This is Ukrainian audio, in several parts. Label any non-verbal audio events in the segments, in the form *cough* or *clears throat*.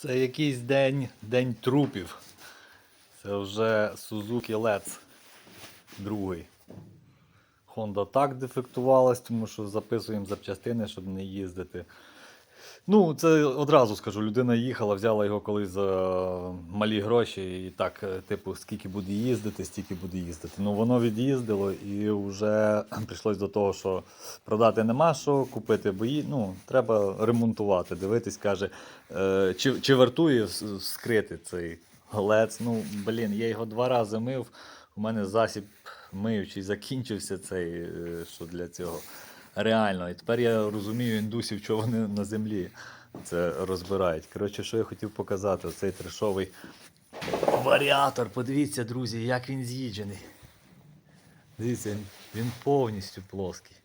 Це якийсь день, день трупів. Це вже Suzuki Let's. Другий. Honda так дефектувалась, тому що записуємо запчастини, щоб не їздити. Ну, це одразу скажу, людина їхала, взяла його колись за малі гроші, і так, е, типу, скільки буде їздити, стільки буде їздити. Ну, воно від'їздило і вже *clears throat* прийшлось до того, що продати нема що, купити бої. Ну, треба ремонтувати. Дивитись, каже, е, чи, чи вартує скрити цей голець. Ну, блін, я його два рази мив. У мене засіб миючий закінчився цей, е, що для цього. Реально. І тепер я розумію індусів, чого вони на землі це розбирають. Коротше, що я хотів показати, оцей трешовий варіатор. Подивіться, друзі, як він з'їджений. Дивіться, він повністю плоский.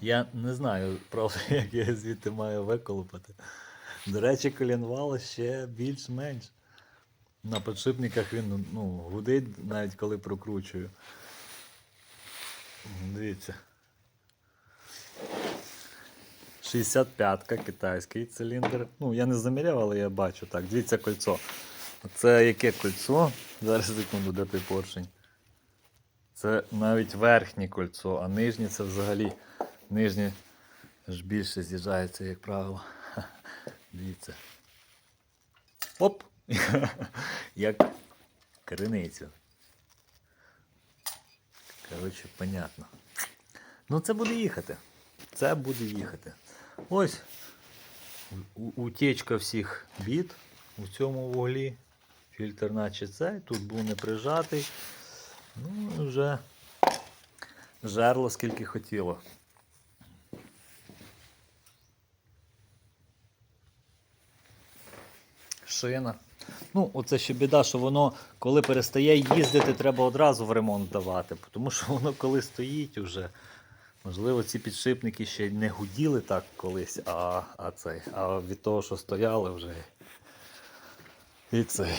Я не знаю, правда, *laughs* як я звідти маю виколупати. До речі, колінвал ще більш-менш. На підшипниках він ну, гудить, навіть коли прокручую. Дивіться. 65-ка, китайський циліндр. Ну, я не заміряв, але я бачу. Так, дивіться кольцо. Це яке кольцо? Зараз секунду, де той поршень. Це навіть верхнє кольцо, а нижнє це взагалі. Нижнє ж більше з'їжджається, як правило. Дивіться. Оп! *laughs* Як криницю. Коротше, понятно. Ну, це буде їхати. Це буде їхати. Ось у- утечка всіх бід у цьому вуглі. Фільтр наче цей, тут був не прижатий. Ну, вже жерло скільки хотіло. Шина. Ну, оце ще біда, що воно, коли перестає їздити, треба одразу в ремонт давати. Тому що воно коли стоїть уже. Можливо, ці підшипники ще не гуділи так колись, а, а, цей, а від того, що стояли вже. І цей.